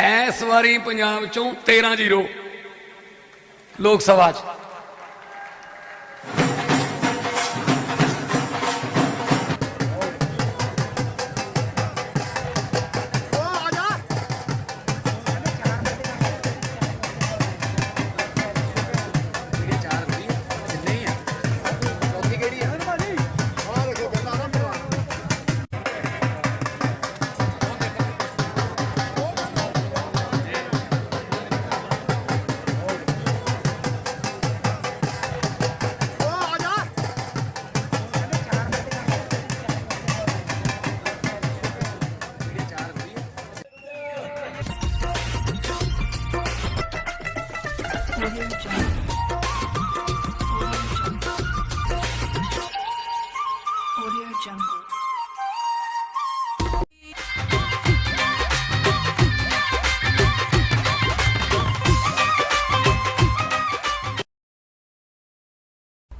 ਇਸ ਵਾਰੀ ਪੰਜਾਬ ਚੋਂ 13 ਜ਼ੀਰੋ ਲੋਕ ਸਭਾ 'ਚ।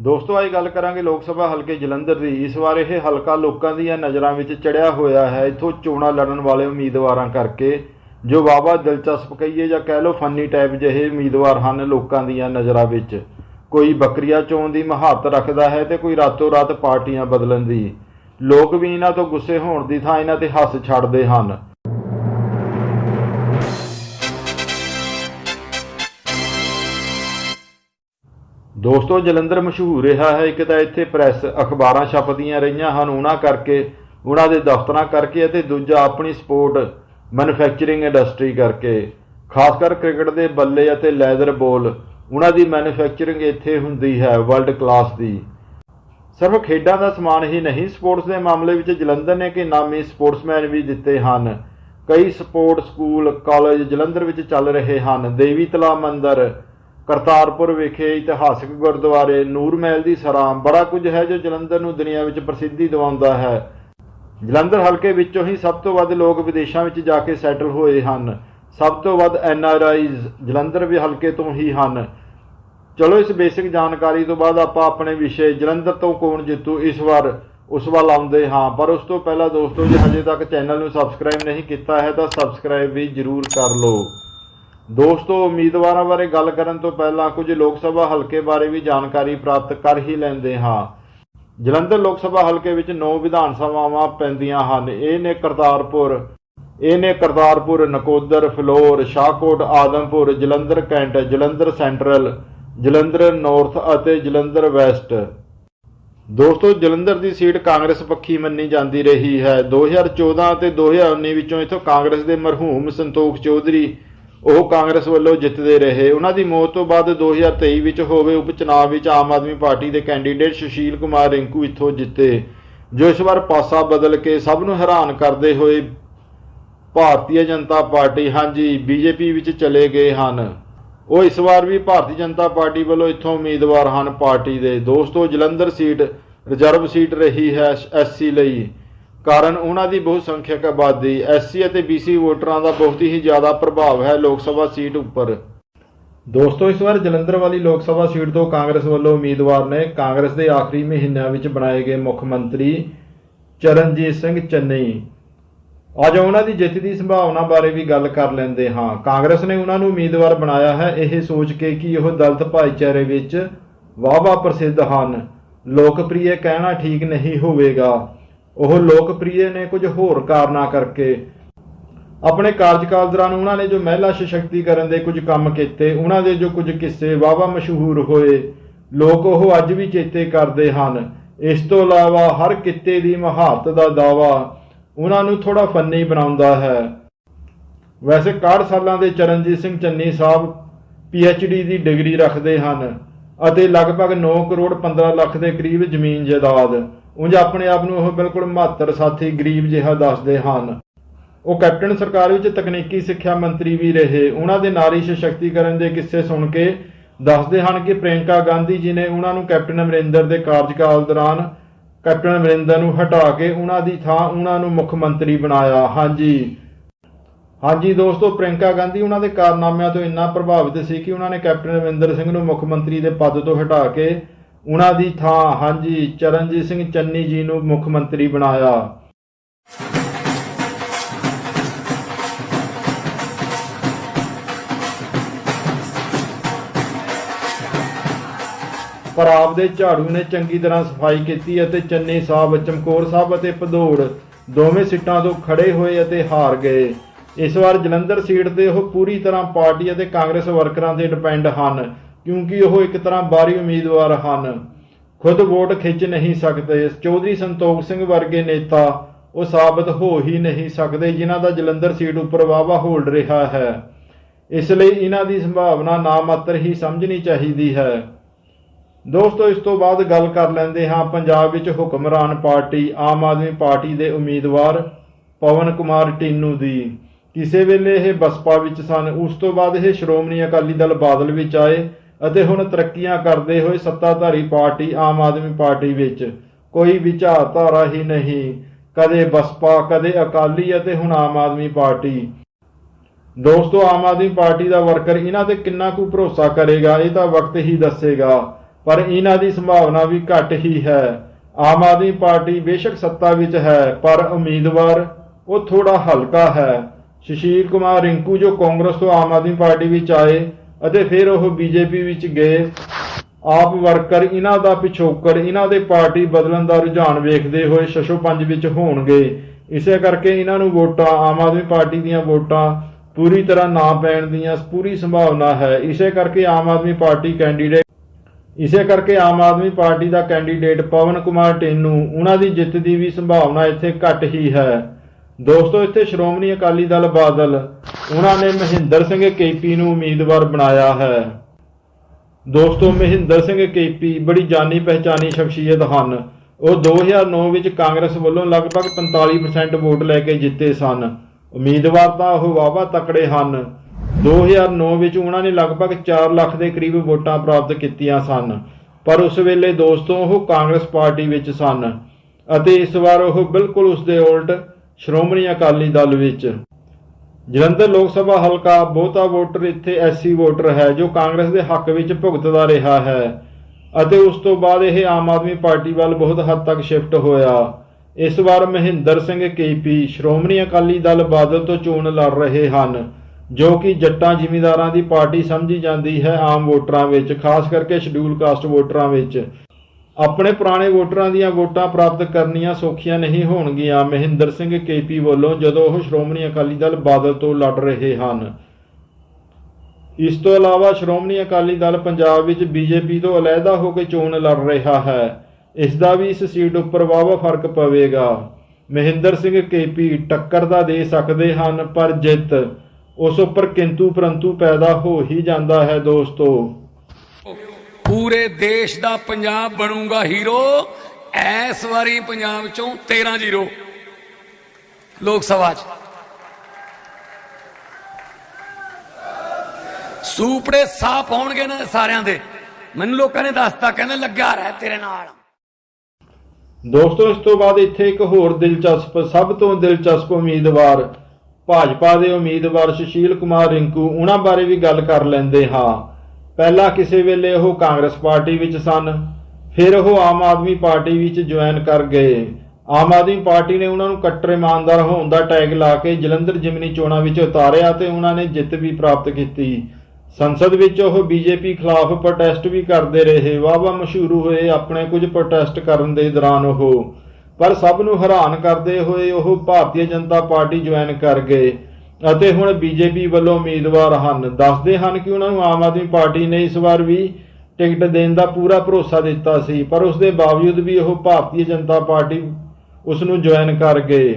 ਦੋਸਤੋ ਅੱਜ ਗੱਲ ਕਰਾਂਗੇ ਲੋਕ ਸਭਾ ਹਲਕੇ ਜਲੰਧਰ ਦੀ। ਇਸ ਵਾਰ ਇਹ ਹਲਕਾ ਲੋਕਾਂ ਦੀਆਂ ਨਜ਼ਰਾਂ ਵਿੱਚ ਚੜਿਆ ਹੋਇਆ ਹੈ। ਇੱਥੋਂ ਚੋਣਾਂ ਲੜਨ ਵਾਲੇ ਉਮੀਦਵਾਰਾਂ ਕਰਕੇ, ਜੋ ਵਾਵਾ ਦਿਲਚਸਪ ਕਹੀਏ ਜਾਂ ਕਹਿ ਲਓ ਫਨੀ ਟਾਈਪ ਜਿਹੇ ਉਮੀਦਵਾਰ ਹਨ ਲੋਕਾਂ ਦੀਆਂ ਨਜ਼ਰਾਂ ਵਿੱਚ। ਕੋਈ ਬੱਕਰੀਆਂ ਚੋਣ ਦੀ ਮਹਾਰਤ ਰੱਖਦਾ ਹੈ ਤੇ ਕੋਈ ਰਾਤੋਂ ਰਾਤ ਪਾਰਟੀਆਂ ਬਦਲਣ ਦੀ। ਲੋਕ ਵੀ ਇਹਨਾਂ ਤੋਂ ਗੁੱਸੇ ਹੋਣ ਦੀ ਥਾਂ ਇਹਨਾਂ ਤੇ ਹੱਸ ਛੱਡਦੇ ਹਨ। ਦੋਸਤੋ, ਜਲੰਧਰ ਮਸ਼ਹੂਰ ਰਿਹਾ ਹੈ। ਇੱਕ ਤਾਂ ਇੱਥੇ ਪ੍ਰੈਸ ਅਖਬਾਰਾਂ ਛਪਦੀਆਂ ਰਹੀਆਂ ਹਨ, ਉਹਨਾਂ ਕਰਕੇ, ਉਹਨਾਂ ਦੇ ਦਫ਼ਤਰਾਂ ਕਰਕੇ ਅਤੇ ਦੂਜਾ ਆਪਣੀ ਸਪੋਰਟ ਮੈਨੂਫੈਕਚਰਿੰਗ ਇੰਡਸਟਰੀ ਕਰਕੇ। ਖਾਸ ਕਰ ਕ੍ਰਿਕਟ ਦੇ ਬੱਲੇ ਅਤੇ ਲੈਦਰ ਬੋਲ, ਉਹਨਾਂ ਦੀ ਮੈਨੂਫੈਕਚਰਿੰਗ ਇੱਥੇ ਹੁੰਦੀ ਹੈ, ਵਰਲਡ ਕਲਾਸ ਦੀ। ਸਿਰਫ ਖੇਡਾਂ ਦਾ ਸਮਾਨ ਹੀ ਨਹੀਂ, ਸਪੋਰਟਸ ਦੇ ਮਾਮਲੇ ਵਿੱਚ ਜਲੰਧਰ ਨੇ ਕਿ ਨਾਮੀ ਸਪੋਰਟਸਮੈਨ ਵੀ ਦਿੱਤੇ ਹਨ। ਕਈ ਸਪੋਰਟ ਸਕੂਲ, ਕਾਲਜ ਜਲੰਧਰ ਵਿੱਚ ਚੱਲ ਰਹੇ ਹਨ। ਦੇਵੀ ਤਲਾ ਮੰਦਿਰ ਕਰਤਾਰਪੁਰ ਵਿਖੇ ਇਤਿਹਾਸਕ ਗੁਰਦੁਆਰੇ ਨੂਰ ਮਹਿਲ ਦੀ ਸਰਾਂ ਬੜਾ ਕੁਝ ਹੈ ਜੋ ਜਲੰਧਰ ਨੂੰ ਦੁਨੀਆ ਵਿੱਚ ਪ੍ਰਸਿੱਧੀ ਦਿਵਾਉਂਦਾ ਹੈ। ਜਲੰਧਰ ਹਲਕੇ ਵਿੱਚੋਂ ਹੀ ਸਭ ਤੋਂ ਵੱਧ ਲੋਕ ਵਿਦੇਸ਼ਾਂ ਵਿੱਚ ਜਾ ਕੇ ਸੈਟਲ ਹੋਏ ਹਨ। ਸਭ ਤੋਂ ਵੱਧ ਐਨ ਆਰ ਆਈਜ਼ ਜਲੰਧਰ ਵੀ ਹਲਕੇ ਤੋਂ ਹੀ ਹਨ। ਚਲੋ ਇਸ ਬੇਸਿਕ ਜਾਣਕਾਰੀ ਤੋਂ ਬਾਅਦ ਆਪਾਂ ਆਪਣੇ ਵਿਸ਼ੇ ਜਲੰਧਰ ਤੋਂ ਕੌਣ ਜਿੱਤੂ ਇਸ ਵਾਰ ਉਸ ਵੱਲ ਆਉਂਦੇ ਹਾਂ। ਪਰ ਉਸ ਤੋਂ ਪਹਿਲਾਂ ਦੋਸਤੋ, ਜੇ ਹਜੇ ਤੱਕ ਚੈਨਲ ਨੂੰ ਸਬਸਕ੍ਰਾਈਬ ਨਹੀਂ ਕੀਤਾ ਹੈ ਤਾਂ ਸਬਸਕ੍ਰਾਈਬ ਵੀ ਜਰੂਰ ਕਰ ਲਓ। ਦੋਸਤੋ, ਉਮੀਦਵਾਰਾਂ ਬਾਰੇ ਗੱਲ ਕਰਨ ਤੋਂ ਪਹਿਲਾਂ ਕੁਝ ਲੋਕ ਸਭਾ ਹਲਕੇ ਬਾਰੇ ਵੀ ਜਾਣਕਾਰੀ ਪ੍ਰਾਪਤ ਕਰ ਹੀ ਲੈਂਦੇ ਹਾਂ। ਜਲੰਧਰ ਲੋਕ ਸਭਾ ਹਲਕੇ ਵਿੱਚ 9 ਵਿਧਾਨ ਸਭਾਵਾਂ ਪੈਂਦੀਆਂ ਹਨ। ਇਹ ਨੇ ਕਰਤਾਰਪੁਰ, ਇਹ ਨੇ Kartarpur, Nakodar, Phillaur, Shahkot, Adampur, Jalandhar cantt, Jalandhar central, Jalandhar north ਅਤੇ ਜਲੰਧਰ ਵੈਸਟ। ਦੋਸਤੋ, ਜਲੰਧਰ ਦੀ ਸੀਟ ਕਾਂਗਰਸ ਪੱਖੀ ਮੰਨੀ ਜਾਂਦੀ ਰਹੀ ਹੈ। 2014 ਅਤੇ 2019 ਵਿੱਚੋਂ ਇਥੋਂ ਕਾਂਗਰਸ ਦੇ ਮਰਹੂਮ ਸੰਤੋਖ ਚੌਧਰੀ ਉਹ ਕਾਂਗਰਸ ਵੱਲੋਂ ਜਿੱਤਦੇ ਰਹੇ। ਉਹਨਾਂ ਦੀ ਮੌਤ ਤੋਂ ਬਾਅਦ 2023 ਵਿੱਚ ਹੋਵੇ ਉਪ ਚੁਣਾਵ ਵਿੱਚ ਆਮ ਆਦਮੀ ਪਾਰਟੀ ਦੇ ਕੈਂਡੀਡੇਟ ਸੁਸ਼ੀਲ ਕੁਮਾਰ ਰਿੰਕੂ ਇੱਥੋਂ ਜਿੱਤੇ। ਜੋ ਇਸ ਵਾਰ ਪਾਸਾ ਬਦਲ ਕੇ ਸਭ ਨੂੰ ਹੈਰਾਨ ਕਰਦੇ ਹੋਏ ਭਾਰਤੀ ਜਨਤਾ ਪਾਰਟੀ, ਹਾਂਜੀ ਬੀਜੇਪੀ ਵਿੱਚ ਚਲੇ ਗਏ ਹਨ। ਉਹ ਇਸ ਵਾਰ ਵੀ ਭਾਰਤੀ ਜਨਤਾ ਪਾਰਟੀ ਵੱਲੋਂ ਇੱਥੋਂ ਉਮੀਦਵਾਰ ਹਨ ਪਾਰਟੀ ਦੇ। ਦੋਸਤੋ, ਜਲੰਧਰ ਸੀਟ, ਰਿਜ਼ਰਵ ਸੀਟ ਰਹੀ ਹੈ ਐਸਸੀ ਲਈ। ਕਾਰਨ ਉਹਨਾਂ ਦੀ ਬਹੁ ਸੰਖਿਅਕ ਆਬਾਦੀ ਐਸਸੀ ਅਤੇ ਬੀਸੀ ਵੋਟਰਾਂ ਦਾ ਬਹੁਤ ਹੀ ਜ਼ਿਆਦਾ ਪ੍ਰਭਾਵ ਹੈ ਲੋਕ ਸਭਾ ਸੀਟ ਉੱਪਰ। ਦੋਸਤੋ, ਇਸ ਵਾਰ ਜਲੰਧਰ ਵਾਲੀ ਲੋਕ ਸਭਾ ਸੀਟ ਤੋਂ ਕਾਂਗਰਸ ਵੱਲੋਂ ਉਮੀਦਵਾਰ ਨੇ ਕਾਂਗਰਸ ਦੇ ਆਖਰੀ ਮਹੀਨਿਆਂ ਵਿੱਚ ਬਣਾਏ ਗਏ ਮੁੱਖ ਮੰਤਰੀ ਚਰਨਜੀਤ ਸਿੰਘ ਚੰਨੀ। ਅੱਜ ਉਹਨਾਂ ਦੀ ਜਿੱਤ ਦੀ ਸੰਭਾਵਨਾ ਬਾਰੇ ਵੀ ਗੱਲ ਕਰ ਲੈਂਦੇ ਹਾਂ। ਕਾਂਗਰਸ ਨੇ ਉਹਨਾਂ ਨੂੰ ਉਮੀਦਵਾਰ ਬਣਾਇਆ ਹੈ, ਇਹ ਸੋਚ ਕੇ ਕਿ ਉਹ ਦਲਤ ਭਾਈਚਾਰੇ ਵਿੱਚ ਵਾਹਵਾ ਪ੍ਰਸਿੱਧ ਹਨ। ਲੋਕਪ੍ਰਿਯ ਕਹਿਣਾ ਠੀਕ ਨਹੀਂ ਹੋਵੇਗਾ। ਉਹ ਲੋਕਪ੍ਰਿਯ ਨੇ ਕੁਝ ਹੋਰ ਕਾਰਨਾਂ ਕਰਕੇ ਆਪਣੇ ਕਾਰਜਕਾਲ ਦੌਰਾਨ ਉਹਨਾਂ ਨੇ ਜੋ ਮਹਿਲਾ ਸਸ਼ਕਤੀਕਰਨ ਦੇ ਕੁਝ ਕੰਮ ਕੀਤੇ, ਉਹਨਾਂ ਦੇ ਜੋ ਕੁਝ ਕਿੱਸੇ ਵਾਹਵਾ ਮਸ਼ਹੂਰ ਹੋਏ, ਲੋਕ ਉਹ ਅੱਜ ਵੀ ਚੇਤੇ ਕਰਦੇ ਹਨ। ਇਸ ਤੋਂ ਇਲਾਵਾ ਹਰ ਕਿੱਤੇ ਦੀ ਮਹਾਰਤ ਦਾ ਦਾਵਾ ਉਹਨਾਂ ਨੂੰ ਥੋੜਾ ਫੰਨੀ ਬਣਾਉਂਦਾ ਹੈ। ਵੈਸੇ 61 ਸਾਲਾਂ ਦੇ ਚਰਨਜੀਤ ਸਿੰਘ ਚੰਨੀ ਸਾਹਿਬ ਡੀ ਦੀ ਡਿਗਰੀ ਰੱਖਦੇ ਹਨ ਅਤੇ ਲਗਭਗ 9 ਕਰੋੜ 15 ਲੱਖ ਦੇ ਕਰੀਬ ਜ਼ਮੀਨ ਜਾਇਦਾਦ ਉਂਝ ਆਪਣੇ ਆਪ ਨੂੰ ਉਹ ਬਿਲਕੁਲ ਮਾਤਰ ਸਾਥੀ ਗਰੀਬ ਜਿਹਾ ਦੱਸਦੇ ਹਨ। ਉਹ ਕੈਪਟਨ ਸਰਕਾਰ ਵਿੱਚ ਤਕਨੀਕੀ ਸਿੱਖਿਆ ਮੰਤਰੀ ਵੀ ਰਹੇ। ਉਹਨਾਂ ਦੇ ਨਾਰੀ ਸਸ਼ਕਤੀਕਰਨ ਦੇ ਕਿੱਸੇ ਸੁਣ ਕੇ ਦੱਸਦੇ ਹਨ ਕਿ ਪ੍ਰਿਯੰਕਾ ਗਾਂਧੀ ਜੀ ਨੇ ਉਹਨਾਂ ਨੂੰ ਕੈਪਟਨ ਅਮਰਿੰਦਰ ਦੇ ਕਾਰਜਕਾਲ ਦੌਰਾਨ ਕੈਪਟਨ ਅਮਰਿੰਦਰ ਨੂੰ ਹਟਾ ਕੇ ਉਹਨਾਂ ਦੀ ਥਾਂ ਉਹਨਾਂ ਨੂੰ ਮੁੱਖ ਮੰਤਰੀ ਬਣਾਇਆ। ਹਾਂਜੀ। ਹਾਂਜੀ ਦੋਸਤੋ, ਪ੍ਰਿਯੰਕਾ ਗਾਂਧੀ ਉਹਨਾਂ ਦੇ ਕਾਰਨਾਮਿਆਂ ਤੋਂ ਇੰਨਾ ਪ੍ਰਭਾਵਿਤ ਸੀ ਕਿ ਉਹਨਾਂ ਨੇ ਕੈਪਟਨ ਅਮਰਿੰਦਰ ਸਿੰਘ ਨੂੰ ਮੁੱਖ ਮੰਤਰੀ ਦੇ ਪਦ ਤੋਂ ਹਟਾ ਕੇ ਉਹਨਾਂ ਦੀ ਥਾਂ, ਹਾਂਜੀ, ਚਰਨਜੀਤ ਸਿੰਘ ਚੰਨੀ ਜੀ ਨੂੰ ਮੁੱਖ ਮੰਤਰੀ ਬਣਾਇਆ। ਪਰ ਦੇ ਝਾੜੂ ਨੇ ਚੰਗੀ ਤਰ੍ਹਾਂ ਸਫ਼ਾਈ ਕੀਤੀ ਅਤੇ ਚੰਨੀ ਸਾਹਿਬ, ਚਮਕੌਰ ਸਾਹਿਬ ਅਤੇ ਭਦੌੜ ਦੋਵੇਂ ਸੀਟਾਂ ਤੋਂ ਖੜੇ ਹੋਏ ਅਤੇ ਹਾਰ ਗਏ। ਇਸ ਵਾਰ ਜਲੰਧਰ ਸੀਟ ਤੇ ਉਹ ਪੂਰੀ ਤਰ੍ਹਾਂ ਪਾਰਟੀ ਅਤੇ ਕਾਂਗਰਸ ਵਰਕਰਾਂ ਤੇ ਡਿਪੈਂਡ ਹਨ। ਕਿਉਂਕਿ ਉਹ ਇੱਕ ਤਰ੍ਹਾਂ ਬਾਹਰੀ ਉਮੀਦਵਾਰ ਹਨ। ਖੁਦ ਵੋਟ ਖਿੱਚ ਨਹੀਂ ਸਕਦੇ। ਚੌਧਰੀ ਸੰਤੋਖ ਸਿੰਘ ਵਰਗੇ ਨੇਤਾ ਉਹ ਸਾਬਤ ਹੋ ਹੀ ਨਹੀਂ ਸਕਦੇ, ਜਿਨ੍ਹਾਂ ਦਾ ਜਲੰਧਰ ਸੀਟ ਉੱਪਰ ਵਾਵਾ ਹੋਲਡ ਰਿਹਾ ਹੈ। ਇਸ ਲਈ ਇਹਨਾਂ ਦੀ ਸੰਭਾਵਨਾ ਨਾ ਹੀ ਸਮਝਣੀ ਚਾਹੀਦੀ ਹੈ। ਦੋਸਤੋ, ਇਸ ਤੋਂ ਬਾਅਦ ਗੱਲ ਕਰ ਲੈਂਦੇ ਹਾਂ ਪੰਜਾਬ ਵਿੱਚ ਹੁਕਮਰਾਨ ਪਾਰਟੀ, ਆਮ ਆਦਮੀ ਪਾਰਟੀ ਦੇ ਉਮੀਦਵਾਰ ਪਵਨ ਕੁਮਾਰ ਟੀਨੂ ਦੀ। ਕਿਸੇ ਵੇਲੇ ਇਹ ਬਸਪਾ ਵਿੱਚ ਸਨ। ਉਸ ਤੋਂ ਬਾਅਦ ਇਹ ਸ਼੍ਰੋਮਣੀ ਅਕਾਲੀ ਦਲ ਬਾਦਲ ਵਿੱਚ ਆਏ। ਅਤੇ ਹੁਣ ਤਰੱਕੀਆਂ ਕਰਦੇ ਹੋਏ ਸੱਤਾਧਾਰੀ ਪਾਰਟੀ, ਆਮ ਆਦਮੀ ਪਾਰਟੀ ਵਿੱਚ ਕੋਈ ਵਿਚਾਰਧਾਰਾ ਹੀ ਨਹੀਂ। ਕਦੇ ਬਸਪਾ, ਕਦੇ ਅਕਾਲੀ ਅਤੇ ਹੁਣ ਆਮ ਆਦਮੀ ਪਾਰਟੀ। ਦੋਸਤੋ, ਆਮ ਆਦਮੀ ਪਾਰਟੀ ਦਾ ਵਰਕਰ ਇਹਨਾਂ ਤੇ ਕਿੰਨਾ ਕੁ ਭਰੋਸਾ ਕਰੇਗਾ, ਇਹ ਤਾਂ ਵਕਤ ਹੀ ਦੱਸੇਗਾ। ਪਰ ਇਹਨਾਂ ਦੀ ਸੰਭਾਵਨਾ ਵੀ ਘੱਟ ਹੀ ਹੈ। ਆਮ ਆਦਮੀ ਪਾਰਟੀ ਬੇਸ਼ੱਕ ਸੱਤਾ ਵਿੱਚ ਹੈ, ਪਰ ਉਮੀਦਵਾਰ ਉਹ ਥੋੜਾ ਹਲਕਾ ਹੈ। ਸੁਸ਼ੀਲ ਕੁਮਾਰ ਰਿੰਕੂ, ਜੋ ਕਾਂਗਰਸ ਤੋਂ ਆਮ ਆਦਮੀ ਪਾਰਟੀ ਵਿੱਚ ਆਏ ਅਤੇ ਫਿਰ ਉਹ ਬੀਜੇਪੀ ਵਿੱਚ ਗਏ। ਆਪ ਵਰਕਰ ਇਹਨਾਂ ਦਾ ਪਿਛੋਕੜ, ਇਹਨਾਂ ਦੇ ਪਾਰਟੀ ਬਦਲਣ ਦਾ ਰੁਝਾਨ ਵੇਖਦੇ ਹੋਏ ਸ਼ਸ਼ੋ ਪੰਜ ਵਿੱਚ ਹੋਣਗੇ। ਇਸੇ ਕਰਕੇ ਇਹਨਾਂ ਨੂੰ ਵੋਟਾਂ, ਆਮ ਆਦਮੀ ਪਾਰਟੀ ਦੀਆਂ ਵੋਟਾਂ ਪੂਰੀ ਤਰ੍ਹਾਂ ਨਾ ਪੈਣ ਦੀਆਂ ਪੂਰੀ ਸੰਭਾਵਨਾ ਹੈ। ਇਸੇ ਕਰਕੇ ਆਮ ਆਦਮੀ ਪਾਰਟੀ ਕੈਂਡੀਡੇਟ ਇਸੇ ਕਰਕੇ ਆਮ ਆਦਮੀ ਪਾਰਟੀ ਦਾ ਕੈਂਡੀਡੇਟ ਪਵਨ ਕੁਮਾਰ ਟੇਨੂ, ਉਹਨਾਂ ਦੀ ਜਿੱਤ ਦੀ ਵੀ ਸੰਭਾਵਨਾ ਇੱਥੇ ਘੱਟ ਹੀ ਹੈ। ਦੋਸਤੋ, ਇੱਥੇ ਸ਼੍ਰੋਮਣੀ ਅਕਾਲੀ ਦਲ ਬਾਦਲ ਉਹਨਾਂ ਨੇ ਮਹਿੰਦਰ ਸਿੰਘ ਕੇਪੀ ਨੂੰ ਉਮੀਦਵਾਰ ਬਣਾਇਆ ਹੈ। ਦੋਸਤੋ, ਮਹਿੰਦਰ ਸਿੰਘ ਕੇਪੀ ਬੜੀ ਜਾਣੀ ਪਹਿਚਾਨੀ ਸ਼ਖਸੀਅਤ ਹਨ। ਉਹ 2009 ਵਿੱਚ ਕਾਂਗਰਸ ਵੱਲੋਂ ਲਗਭਗ 45% ਵੋਟ ਲੈ ਕੇ ਜਿੱਤੇ ਸਨ। ਉਮੀਦਵਾਰ ਤਾਂ ਉਹ ਵਾਵਾ ਤਕੜੇ ਹਨ। 2009 ਵਿੱਚ ਉਹਨਾਂ ਨੇ ਲਗਭਗ 4 ਲੱਖ ਦੇ ਕਰੀਬ ਵੋਟਾਂ ਪ੍ਰਾਪਤ ਕੀਤੀਆਂ ਸਨ। ਪਰ ਉਸ ਵੇਲੇ ਦੋਸਤੋ, ਉਹ ਕਾਂਗਰਸ ਪਾਰਟੀ ਵਿੱਚ ਸਨ ਅਤੇ ਇਸ ਵਾਰ ਉਹ ਬਿਲਕੁਲ ਉਸ ਦੇ ਉਲਟ ਸ਼੍ਰੋਮਣੀ ਅਕਾਲੀ ਦਲ ਵਿੱਚ। ਜਲੰਧਰ ਲੋਕ ਸਭਾ ਹਲਕਾ ਬਹੁਤਾ ਵੋਟਰ ਇੱਥੇ ਐਸਸੀ ਵੋਟਰ ਹੈ ਜੋ ਕਾਂਗਰਸ ਦੇ ਹੱਕ ਵਿੱਚ ਭੁਗਤਦਾ ਰਿਹਾ ਹੈ ਅਤੇ ਉਸ ਤੋਂ ਬਾਅਦ ਇਹ ਆਮ ਆਦਮੀ ਪਾਰਟੀ ਵੱਲ ਬਹੁਤ ਹੱਦ ਤੱਕ ਸ਼ਿਫਟ ਹੋਇਆ। ਇਸ ਵਾਰ ਮਹਿੰਦਰ ਸਿੰਘ ਕੇਪੀ ਸ਼੍ਰੋਮਣੀ ਅਕਾਲੀ ਦਲ ਬਾਦਲ ਤੋਂ ਚੋਣ ਲੜ ਰਹੇ ਹਨ, ਜੋ ਕਿ ਜੱਟਾਂ ਜ਼ਿਮੀਂਦਾਰਾਂ ਦੀ ਪਾਰਟੀ ਸਮਝੀ ਜਾਂਦੀ ਹੈ ਆਮ ਵੋਟਰਾਂ ਵਿੱਚ, ਖਾਸ ਕਰਕੇ ਸ਼ਡਿਊਲ ਕਾਸਟ ਵੋਟਰਾਂ ਵਿੱਚ। ਆਪਣੇ ਪੁਰਾਣੇ ਵੋਟਰਾਂ ਦੀਆਂ ਵੋਟਾਂ ਪ੍ਰਾਪਤ ਕਰਨੀਆਂ ਸੌਖੀਆਂ ਨਹੀਂ ਹੋਣਗੀਆਂ। ਮਹਿੰਦਰ ਸਿੰਘ ਕੇਪੀ ਵੱਲੋਂ ਜਦੋਂ ਉਹ ਸ਼੍ਰੋਮਣੀ ਅਕਾਲੀ ਦਲ ਬਾਦਲ ਤੋਂ ਲੜ ਰਹੇ ਹਨ। ਇਸ ਤੋਂ ਇਲਾਵਾ ਸ਼੍ਰੋਮਣੀ ਅਕਾਲੀ ਦਲ ਪੰਜਾਬ ਵਿੱਚ ਬੀਜੇਪੀ ਤੋਂ ਅਲੱਗਾ ਹੋ ਕੇ ਚੋਣ ਲੜ ਰਿਹਾ ਹੈ। ਇਸ ਦਾ ਵੀ ਇਸ ਸੀਟ ਉੱਪਰ ਵਾਵਾ ਫ਼ਰਕ ਪਵੇਗਾ। ਮਹਿੰਦਰ ਸਿੰਘ ਕੇਪੀ ਟੱਕਰ ਦਾ ਦੇ ਸਕਦੇ ਹਨ, ਪਰ ਜਿੱਤ ਉਸ ਉੱਪਰ ਕਿੰਤੂ ਪਰੰਤੂ ਪੈਦਾ ਹੋ ਹੀ ਜਾਂਦਾ ਹੈ ਦੋਸਤੋ। ਪੂਰੇ ਦੇਸ਼ ਦਾ ਪੰਜਾਬ ਬਣੂਗਾ ਹੀਰੋ। ਐਸ ਵਾਰੀ ਪੰਜਾਬ ਚੋਂ 13 ਜ਼ੀਰੋ। ਲੋਕ ਸਭਾ ਚ। ਸੂਪੜੇ ਸਾਫ਼ ਹੋਣਗੇ ਨਾ ਸਾਰਿਆਂ ਦੇ। ਮੈਨੂੰ ਲੋਕਾਂ ਨੇ ਦੱਸਤਾ, ਕਹਿੰਦੇ ਲੱਗਾ ਰਹਿ ਤੇਰੇ ਨਾਲ। ਦੋਸਤੋ, ਇਸ ਤੋਂ ਬਾਅਦ ਇੱਥੇ ਇੱਕ ਹੋਰ ਦਿਲਚਸਪ, ਸਭ ਤੋਂ ਦਿਲਚਸਪ ਉਮੀਦਵਾਰ, ਭਾਜਪਾ ਦੇ ਉਮੀਦਵਾਰ ਸੁਸ਼ੀਲ ਕੁਮਾਰ ਰਿੰਕੂ, ਉਹਨਾਂ ਬਾਰੇ ਵੀ ਗੱਲ ਕਰ ਲੈਂਦੇ ਹਾਂ। ਪਹਿਲਾਂ ਕਿਸੇ ਵੇਲੇ ਉਹ ਕਾਂਗਰਸ ਪਾਰਟੀ ਵਿੱਚ ਸਨ, ਫਿਰ ਉਹ ਆਮ ਆਦਮੀ ਪਾਰਟੀ ਵਿੱਚ ਜੁਆਇਨ ਕਰ ਗਏ। ਆਮ ਆਦਮੀ ਪਾਰਟੀ ਨੇ ਉਹਨਾਂ ਨੂੰ ਕੱਟਰ ਇਮਾਨਦਾਰ ਹੋਣ ਦਾ ਟੈਗ ਲਾ ਕੇ ਜਲੰਧਰ ਜਿਮਨੀ ਚੋਣਾਂ ਵਿੱਚ ਉਤਾਰਿਆ ਤੇ ਉਹਨਾਂ ਨੇ ਜਿੱਤ ਵੀ ਪ੍ਰਾਪਤ ਕੀਤੀ। ਸੰਸਦ ਵਿੱਚ ਉਹ ਬੀਜੇਪੀ ਖਿਲਾਫ ਪ੍ਰੋਟੈਸਟ ਵੀ ਕਰਦੇ ਰਹੇ। ਵਾਹਵਾ ਮਸ਼ਹੂਰ ਹੋਏ ਆਪਣੇ ਕੁਝ ਪ੍ਰੋਟੈਸਟ ਕਰਨ ਦੇ ਦੌਰਾਨ ਉਹ। ਪਰ ਸਭ ਨੂੰ ਹੈਰਾਨ ਕਰਦੇ ਹੋਏ ਉਹ ਭਾਰਤੀ ਜਨਤਾ ਪਾਰਟੀ ਜੁਆਇਨ ਕਰ ਗਏ। ਅਤੇ ਹੁਣ ਬੀਜੇਪੀ ਵੱਲੋਂ ਉਮੀਦਵਾਰ ਹਨ। ਦੱਸਦੇ ਹਨ ਕਿ ਉਹਨਾਂ ਨੂੰ ਆਮ ਆਦਮੀ ਪਾਰਟੀ ਨੇ ਇਸ ਵਾਰ ਵੀ ਟਿਕਟ ਦੇਣ ਦਾ ਪੂਰਾ ਭਰੋਸਾ ਦਿੱਤਾ ਸੀ, ਪਰ ਉਸ ਦੇ ਬਾਵਜੂਦ ਵੀ ਉਹ ਭਾਰਤੀ ਜਨਤਾ ਪਾਰਟੀ ਉਸ ਨੂੰ ਜੁਆਇਨ ਕਰ ਗਏ।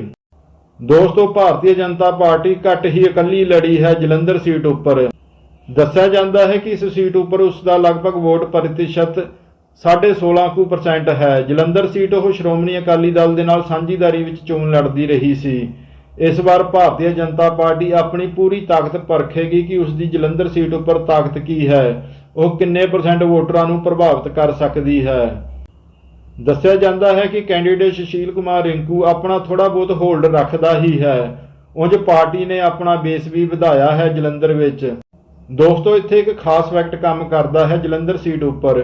ਦੋਸਤੋ, ਭਾਰਤੀ ਜਨਤਾ ਪਾਰਟੀ ਘੱਟ ਹੀ ਇਕੱਲੀ ਲੜੀ ਹੈ ਜਲੰਧਰ ਸੀਟ ਉੱਪਰ। ਦੱਸਿਆ ਜਾਂਦਾ ਹੈ ਕਿ ਇਸ ਸੀਟ ਉੱਪਰ ਉਸ ਦਾ ਲਗਭਗ ਵੋਟ ਪ੍ਰਤੀਸ਼ਤ 16.5 ਕੁ percent ਹੈ। ਜਲੰਧਰ ਸੀਟ ਉਹ ਸ਼੍ਰੋਮਣੀ ਅਕਾਲੀ ਦਲ ਦੇ ਨਾਲ ਸਾਂਝੀਦਾਰੀ ਵਿੱਚ ਚੋਣ ਲੜਦੀ ਰਹੀ ਸੀ। ਇਸ ਵਾਰ ਭਾਰਤੀ ਜਨਤਾ ਪਾਰਟੀ ਆਪਣੀ ਪੂਰੀ ਤਾਕਤ ਪਰਖੇਗੀ ਕਿ ਉਸ ਦੀ ਜਲੰਧਰ ਸੀਟ ਉੱਪਰ ਤਾਕਤ ਕੀ ਹੈ। ਉਹ ਕਿੰਨੇ ਪਰਸੈਂਟ ਵੋਟਰਾਂ ਨੂੰ ਪ੍ਰਭਾਵਿਤ ਕਰ ਸਕਦੀ ਹੈ? ਦੱਸਿਆ ਜਾਂਦਾ ਹੈ ਕਿ ਕੈਂਡੀਡੇਟ ਸੁਸ਼ੀਲ ਕੁਮਾਰ ਰਿੰਕੂ ਆਪਣਾ ਥੋੜਾ ਬਹੁਤ ਹੋਲਡ ਰੱਖਦਾ ਹੀ ਹੈ। ਉਂਝ ਪਾਰਟੀ ਨੇ ਆਪਣਾ ਬੇਸ ਵੀ ਵਧਾਇਆ ਹੈ ਜਲੰਧਰ ਵਿੱਚ। ਦੋਸਤੋ, ਇੱਥੇ ਇੱਕ ਖਾਸ ਫੈਕਟ ਕੰਮ ਕਰਦਾ ਹੈ ਜਲੰਧਰ ਸੀਟ ਉੱਪਰ।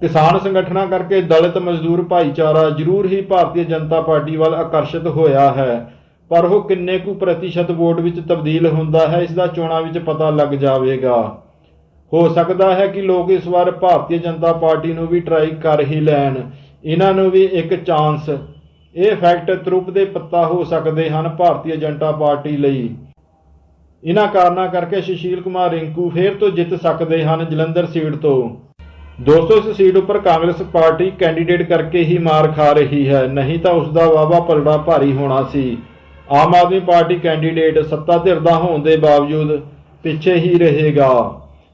ਕਿਸਾਨ ਸੰਗਠਨਾਂ ਕਰਕੇ ਦਲਿਤ ਮਜ਼ਦੂਰ ਭਾਈਚਾਰਾ ਜ਼ਰੂਰ ਹੀ ਭਾਰਤੀ ਜਨਤਾ ਪਾਰਟੀ ਵੱਲ ਆਕਰਸ਼ਿਤ ਹੋਇਆ ਹੈ। ਪਰ ਉਹ ਕਿੰਨੇ ਕੁ ਪ੍ਰਤੀਸ਼ਤ ਵੋਟ ਵਿੱਚ ਤਬਦੀਲ ਹੁੰਦਾ ਹੈ, ਇਸ ਦਾ ਚੋਣਾਂ ਵਿੱਚ ਪਤਾ ਲੱਗ ਜਾਵੇਗਾ। ਹੋ ਸਕਦਾ ਹੈ ਕਿ ਲੋਕ ਇਸ ਵਾਰ ਭਾਰਤੀ ਜਨਤਾ ਪਾਰਟੀ ਨੂੰ ਵੀ ਟਰਾਈ ਕਰ ਹੀ ਲੈਣ। ਇਹਨਾਂ ਨੂੰ ਵੀ ਇੱਕ ਚਾਂਸ ਇਹ ਫੈਕਟ ਤਰੁਪ ਦੇ ਪੱਤਾ ਹੋ ਸਕਦੇ ਹਨ ਭਾਰਤੀ ਜਨਤਾ ਪਾਰਟੀ ਲਈ। ਇਹਨਾਂ ਕਾਰਨਾਂ ਕਰਕੇ ਸੁਸ਼ੀਲ ਕੁਮਾਰ ਰਿੰਕੂ ਫੇਰ ਤੋਂ ਜਿੱਤ ਸਕਦੇ ਹਨ ਜਲੰਧਰ ਸੀਟ ਤੋਂ। ਦੋਸਤੋ, ਇਸ ਸੀਟ ਉੱਪਰ ਕਾਂਗਰਸ ਪਾਰਟੀ ਕੈਂਡੀਡੇਟ ਕਰਕੇ ਹੀ ਮਾਰ ਖਾ ਰਹੀ ਹੈ। ਨਹੀਂ ਤਾਂ ਉਸ ਦਾ ਵਾਵਾ ਪਲੜਾ ਭਾਰੀ ਹੋਣਾ ਸੀ। ਆਮ ਆਦਮੀ ਪਾਰਟੀ ਕੈਂਡੀਡੇਟ ਸੱਤਾ ਧਿਰ ਦਾ ਹੋਣ ਦੇ ਬਾਵਜੂਦ ਪਿੱਛੇ ਹੀ ਰਹੇਗਾ।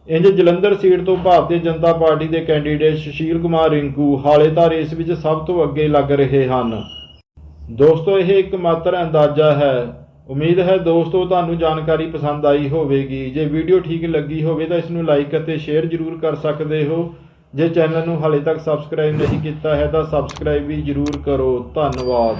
ਇੰਜ ਜਲੰਧਰ ਸੀਟ ਤੋਂ ਭਾਰਤੀ ਜਨਤਾ ਪਾਰਟੀ ਦੇ ਕੈਂਡੀਡੇਟ ਸੁਸ਼ੀਲ ਕੁਮਾਰ ਰਿੰਕੂ ਹਾਲੇ ਤਾਂ ਰੇਸ ਵਿੱਚ ਸਭ ਤੋਂ ਅੱਗੇ ਲੱਗ ਰਹੇ ਹਨ। ਦੋਸਤੋ, ਇਹ ਇੱਕ ਮਾਤਰ ਅੰਦਾਜ਼ਾ ਹੈ। ਉਮੀਦ ਹੈ ਦੋਸਤੋ, ਤੁਹਾਨੂੰ ਜਾਣਕਾਰੀ ਪਸੰਦ ਆਈ ਹੋਵੇਗੀ। ਜੇ ਵੀਡੀਓ ਠੀਕ ਲੱਗੀ ਹੋਵੇ ਤਾਂ ਇਸ ਨੂੰ ਲਾਈਕ ਅਤੇ ਸ਼ੇਅਰ ਜ਼ਰੂਰ ਕਰ ਸਕਦੇ ਹੋ। ਜੇ ਚੈਨਲ ਨੂੰ ਹਾਲੇ ਤੱਕ ਸਬਸਕ੍ਰਾਈਬ ਨਹੀਂ ਕੀਤਾ ਹੈ ਤਾਂ ਸਬਸਕ੍ਰਾਈਬ ਵੀ ਜਰੂਰ ਕਰੋ। ਧੰਨਵਾਦ।